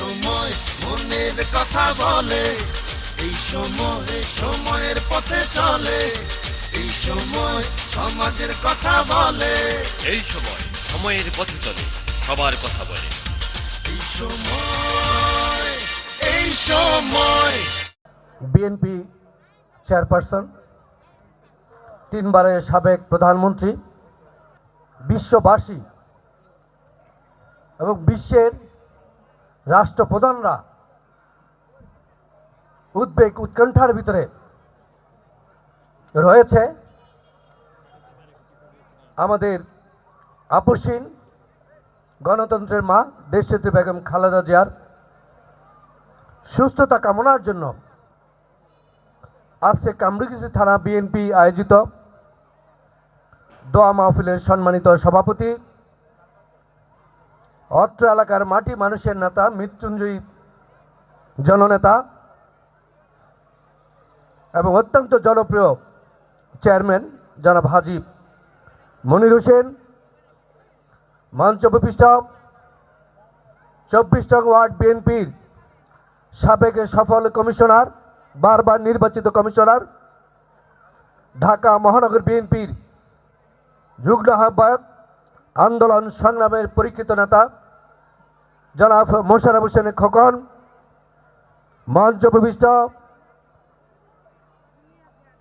সময় মনের কথা বলে এই সময় সময়ের পথে চলে এই সময় সমাজের কথা বলে। এই সময় সময়ের পথে চলে সবার কথা বলে। এই সময় এই সময়। বিএনপি চেয়ারপারসন তিনবারের সাবেক প্রধানমন্ত্রী বিশ্ববাসী এবং বিশ্বের রাষ্ট্রপ্রধানরা উদ্বেগ উৎকণ্ঠার ভিতরে রয়েছে। আমাদের আপসীন গণতন্ত্রের মা দেশনেত্রী বেগম খালেদা জিয়ার সুস্থতা কামনার জন্য আজকে কামরুগিসি থানা বিএনপি আয়োজিত দোয়া মাহফিলের সম্মানিত সভাপতি অত্র এলাকার মাটি মানুষের নেতা, মৃত্যুঞ্জয়ী জননেতা এবং অত্যন্ত জনপ্রিয় চেয়ারম্যান জনাব হাজিব মনির হোসেন, মঞ্চ উপবিষ্ট চব্বিশ নং ওয়ার্ড বিএনপির সাবেক সফল কমিশনার, বারবার নির্বাচিত কমিশনার, ঢাকা মহানগর বিএনপির যুগ্ম আহ্বায়ক আন্দোলন সংগ্রামের পরীক্ষিত নেতা জনাব মোশারফ হোসেন খোকন মঞ্চ উপবিষ্ট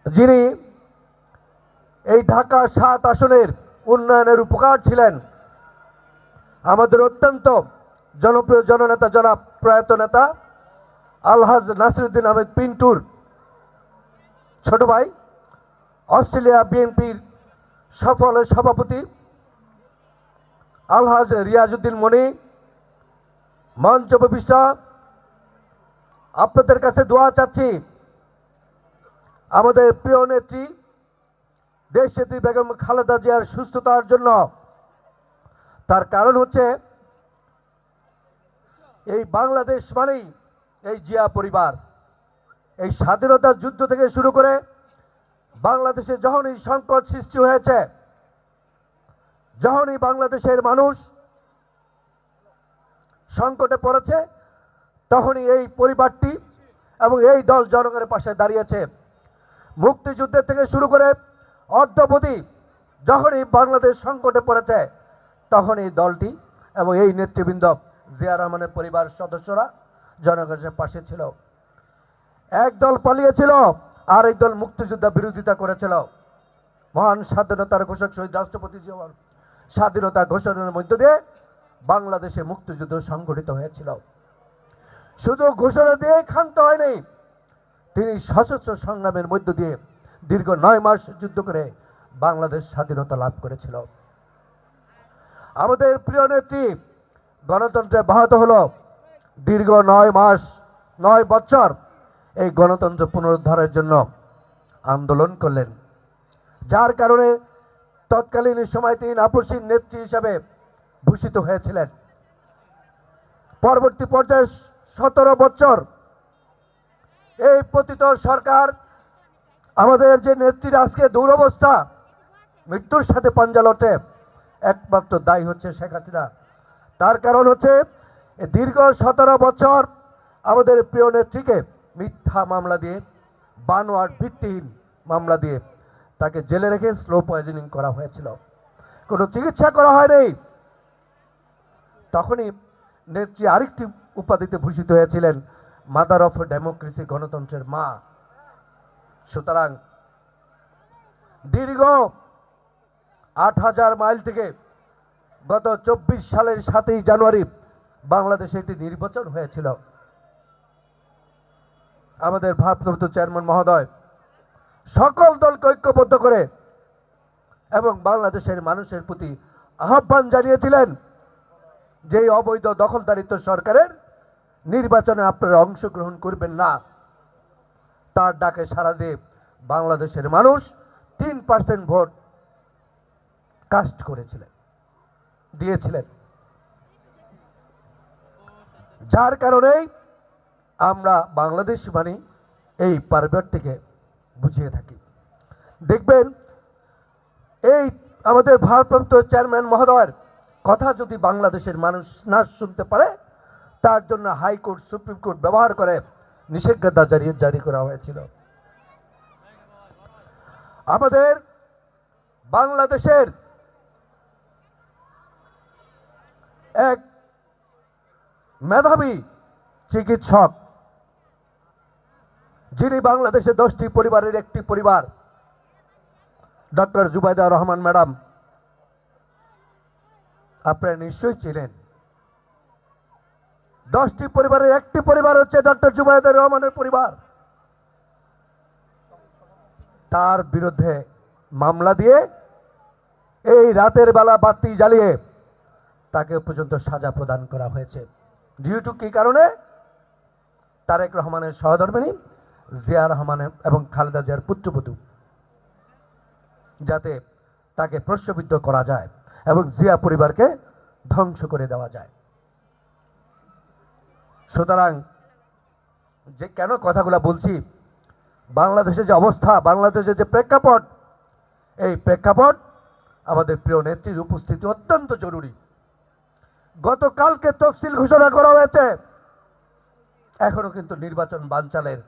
যিনি এই ঢাকা সাত আসনের উন্নয়নের উপকার ছিলেন, আমাদের অত্যন্ত জনপ্রিয় জননেতা জনাব প্রয়াত নেতা আলহাজ নাসিরুদ্দিন আহমেদ পিন্টুর ছোট ভাই, অস্ট্রেলিয়া বিএনপির সফল সভাপতি আলহাজ রিয়াজউদ্দিন মনি, মঞ্চ উপবিষ্ট আপনাদের কাছে দোয়া চাচ্ছি। আমাদের প্রিয় নেত্রী দেশ নেত্রী বেগম খালেদা জিয়ার সুস্থতার জন্য। তার কারণ হচ্ছে, এই বাংলাদেশ মানেই এই জিয়া পরিবার। এই স্বাধীনতার যুদ্ধ থেকে শুরু করে বাংলাদেশে যখনই সংকট সৃষ্টি হয়েছে যখনই বাংলাদেশের মানুষ সংকটে পড়েছে, তখনই এই পরিবারটি এবং এই দল জনগণের পাশে দাঁড়িয়েছে। মুক্তিযুদ্ধের থেকে শুরু করে অদ্যবধি যখনই বাংলাদেশ সংকটে পড়েছে তখন এই দলটি এবং এই নেতৃবৃন্দ জিয়া রহমানের পরিবার সদস্যরা জনগণের পাশে ছিল। এক দল পালিয়েছিল আর এক দল মুক্তিযোদ্ধা বিরোধিতা করেছিল। মহান স্বাধীনতার ঘোষক শহীদ রাষ্ট্রপতি জিয়াউর স্বাধীনতা ঘোষণার মধ্য দিয়ে বাংলাদেশে মুক্তিযুদ্ধ সংগঠিত হয়েছিল। শুধু ঘোষণা দিয়ে ক্ষান্ত হয়নি, তিনি সশস্ত্র সংগ্রামের মধ্য দিয়ে দীর্ঘ নয় মাস যুদ্ধ করে বাংলাদেশ স্বাধীনতা লাভ করেছিল। আমাদের প্রিয় নেত্রী গণতন্ত্রে ব্যাহত হলো দীর্ঘ নয় মাস, নয় বছর এই গণতন্ত্র পুনরুদ্ধারের জন্য আন্দোলন করলেন। যার কারণে তৎকালীন সময় তিনি আপসীন নেত্রী হিসাবে ভূষিত হয়েছিলেন। পরবর্তী পর্যায়ে সতেরো বছর এই পতিত সরকার আমাদের যে নেত্রীর আজকে দুরবস্থা, মৃত্যুর সাথে পাঞ্জা লটে, একমাত্র দায়ী হচ্ছে শেখ হাসিনা। তার কারণ হচ্ছে দীর্ঘ সতেরো বছর আমাদের প্রিয় নেত্রীকে মিথ্যা মামলা দিয়ে বানোয়ার ভিত্তিহীন মামলা দিয়ে তাকে জেলে রেখে স্লো পয়জনিং করা হয়েছিল। কোনো চিকিৎসা করা হয়নি। তখনই নেত্রী আরেকটি উপাধিতে ভূষিত হয়েছিলেন মাদার অফ ডেমোক্রেসি গণতন্ত্রের মা। সুতরাং দীর্ঘ আট হাজার মাইল থেকে গত চব্বিশ সালের সাতই জানুয়ারি বাংলাদেশে একটি নির্বাচন হয়েছিল। আমাদের ভারপ্রাপ্ত চেয়ারম্যান মহোদয় সকল দলকে ঐক্যবদ্ধ করে এবং বাংলাদেশের মানুষের প্রতি আহ্বান জানিয়েছিলেন যে অবৈধ দখলদারিত্ব সরকারের নির্বাচনে আপনারা অংশগ্রহণ করবেন না। তার ডাকে সারা দিয়ে বাংলাদেশের মানুষ তিন পার্সেন্ট ভোট কাস্ট করেছিলেন, দিয়েছিলেন। যার কারণেই আমরা বাংলাদেশ মানে এই পারবেটটিকে বুঝিয়ে থাকি। দেখবেন, এই আমাদের ভারপ্রাপ্ত চেয়ারম্যান মহোদয়ের কথা যদি বাংলাদেশের মানুষ না শুনতে পারে, তার জন্য হাইকোর্ট, সুপ্রিম কোর্ট ব্যবহার করে নিষেধাজ্ঞা জারি জারি করা হয়েছিল। আমাদের বাংলাদেশের এক মেধাবী চিকিৎসক যিনি বাংলাদেশে দশটি পরিবারের একটি পরিবার, ডক্টর জুবাইদা রহমান ম্যাডাম, আপনারা নিশ্চয়ই চিনেন দশটি পরিবারের একটি পরিবার হচ্ছে ডক্টর জুবাইদা রহমানের পরিবার। তার বিরুদ্ধে মামলা দিয়ে এই রাতের বেলা বাতি জ্বালিয়ে তাকে পর্যন্ত সাজা প্রদান করা হয়েছে। ডিউ টু কি কারণে? তারেক রহমানের সহধর্মিনী জিয়া রহমানের এবং খালেদা জিয়ার পুত্রবধূ, যাতে তাকে প্রশ্নবিদ্ধ করা যায় এবং জিয়া পরিবারকে ধ্বংস করে দেওয়া যায়। সুতরাং যে কেন কথাগুলো বলছি, বাংলাদেশের যে অবস্থা, বাংলাদেশের যে প্রেক্ষাপট, এই প্রেক্ষাপট আমাদের প্রিয় নেত্রীর উপস্থিতি অত্যন্ত জরুরি। গতকালকে তফসিল ঘোষণা করা হয়েছে, এখনও কিন্তু নির্বাচন বানচালের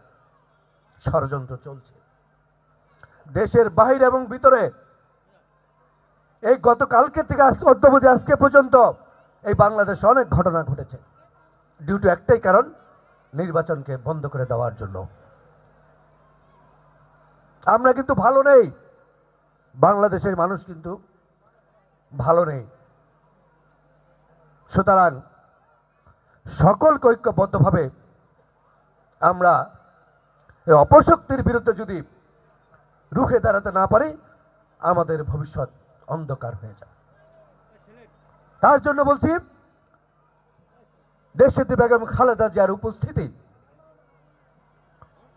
ষড়যন্ত্র চলছে। দেশের বাহিরে এবং ভিতরে এই গতকালকে থেকে আজ অদ্যবধি আজকে পর্যন্ত এই বাংলাদেশে অনেক ঘটনা ঘটেছে। ডিউ টু একটাই কারণ, নির্বাচনকে বন্ধ করে দেওয়ার জন্য। আমরা কিন্তু ভালো নেই। বাংলাদেশের মানুষ কিন্তু ভালো নেই। সুতরাং সকলকে ঐক্যবদ্ধভাবে আমরা এই অপশক্তির বিরুদ্ধে যদি রুখে দাঁড়াতে না পারি, আমাদের ভবিষ্যৎ অন্ধকার হয়ে যায় তার জন্য বলছি দেশটি বেগম খালেদা জিয়ার উপস্থিতি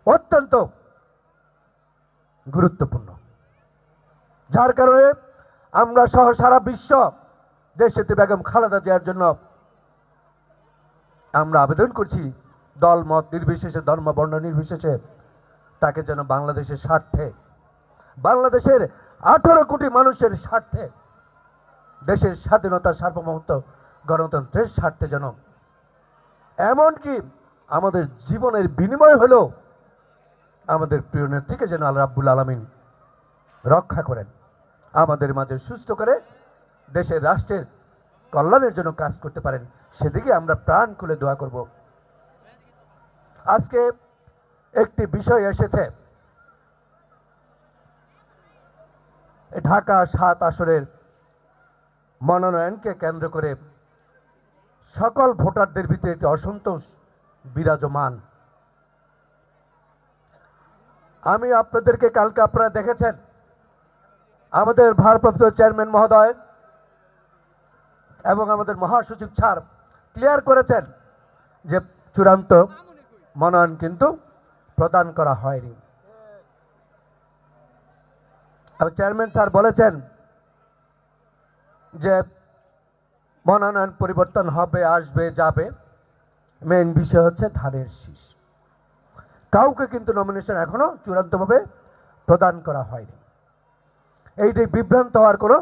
অত্যন্ত গুরুত্বপূর্ণ। যার কারণে আমরা সহ সারা বিশ্ব দেশটি বেগম খালেদা জিয়ার জন্য আমরা আবেদন করছি দল মত নির্বিশেষে ধর্ম বর্ণ নির্বিশেষে তাকে যেন বাংলাদেশের স্বার্থে, বাংলাদেশের আঠারো কোটি মানুষের স্বার্থে, দেশের স্বাধীনতা সার্বভৌমত্ব গণতন্ত্রের স্বার্থে যেন। এমনকি আমাদের জীবনের বিনিময় হলো আমাদের প্রিয় নেত্রীকে যেন আল্লাহ রাব্বুল আলমিন রক্ষা করেন। আমাদের মাঝে সুস্থ করে দেশের রাষ্ট্রের কল্যাণের জন্য কাজ করতে পারেন। সেদিকে আমরা প্রাণ খুলে দোয়া করব। আজকে একটি বিষয় এসেছে। ঢাকা সাত আসরের মনোনয়নকে কেন্দ্র করে সকল ভোটারদের ভিতরে একটি অসন্তোষ বিরাজমান। আমি আপনাদেরকে কালকে আপনারা দেখেছেন, আমাদের ভারপ্রাপ্ত চেয়ারম্যান মহোদয় এবং আমাদের মহাসচিব স্যার ক্লিয়ার করেছেন যে চূড়ান্ত মনোনয়ন কিন্তু প্রদান করা হয়নি। চেয়ারম্যান স্যার বলেছেন যে মনোনয়ন পরিবর্তন হবে, আসবে, যাবে। মেইন বিষয় হচ্ছে ধানের শীষ। কাউকে কিন্তু নমিনেশন এখনও চূড়ান্তভাবে প্রদান করা হয়নি। এইটি বিভ্রান্ত হওয়ার কোনো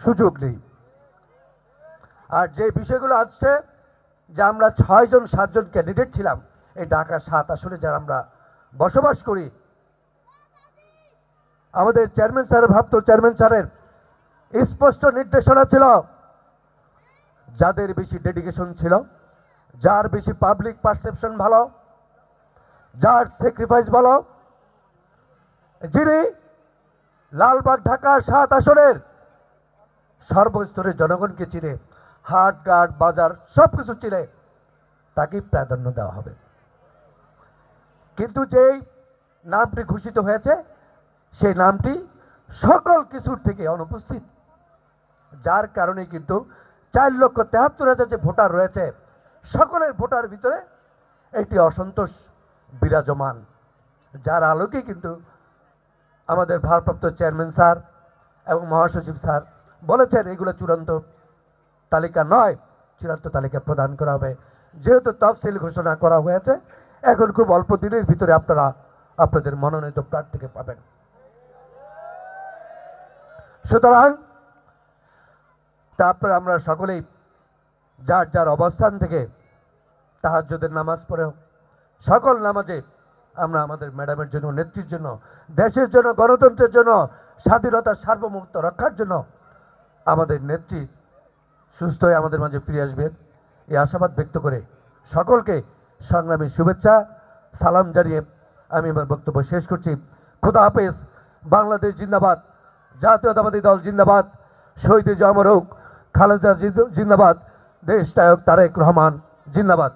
সুযোগ নেই। আর যে বিষয়গুলো আসছে, যে আমরা ছয়জন, সাতজন ক্যান্ডিডেট ছিলাম এই ঢাকা সাত আসনে যারা আমরা বসবাস করি, আমাদের চেয়ারম্যান স্যারের ভাবত চেয়ারম্যান স্যারের স্পষ্ট নির্দেশনা ছিল, যাদের বেশি ডেডিকেশন ছিল, যার বেশি পাবলিক পারসেপশন ভালো, যার স্যাক্রিফাইস ভালো, যিনি লালবাগ ঢাকা সাত আসনের সর্বস্তরের জনগণকে চিনে হাট ঘাট বাজার সব কিছু চিনে, তাকেই প্রাধান্য দেওয়া হবে। কিন্তু যেই নামটি ঘোষিত হয়েছে, সেই নামটি সকল কিছুর থেকে অনুপস্থিত। যার কারণে কিন্তু চার লক্ষ তেহাত্তর হাজার যে ভোটার রয়েছে, সকলের ভোটার ভিতরে একটি অসন্তোষ বিরাজমান। যার আলোকে কিন্তু আমাদের ভারপ্রাপ্ত চেয়ারম্যান স্যার এবং মহাসচিব স্যার বলেছেন, এগুলো চূড়ান্ত তালিকা নয়, চূড়ান্ত তালিকা প্রদান করা হবে। যেহেতু তফসিল ঘোষণা করা হয়েছে এখন খুব অল্প দিনের ভিতরে আপনারা আপনাদের মনোনীত প্রার্থীকে পাবেন। সুতরাং তা আপনারা আমরা সকলেই যার যার অবস্থান থেকে তাহাজ্জুদের নামাজ পড়েও সকল নামাজে আমরা আমাদের ম্যাডামের জন্য, নেত্রীর জন্য, দেশের জন্য, গণতন্ত্রের জন্য স্বাধীনতা সার্বভৌমত্ব রক্ষার জন্য আমাদের নেত্রী সুস্থ হয়ে আমাদের মাঝে ফিরে আসবে। এই আশাবাদ ব্যক্ত করে সকলকে সংগ্রামী শুভেচ্ছা, সালাম জানিয়ে আমি আমার বক্তব্য শেষ করছি। খুদা হাফেজ, বাংলাদেশ জিন্দাবাদ, জাতীয়তাবাদী দল জিন্দাবাদ, শহীদ জামর হোক খালেদা জিন্দাবাদ দেশ নায়ক তারেক রহমান, জিন্দাবাদ।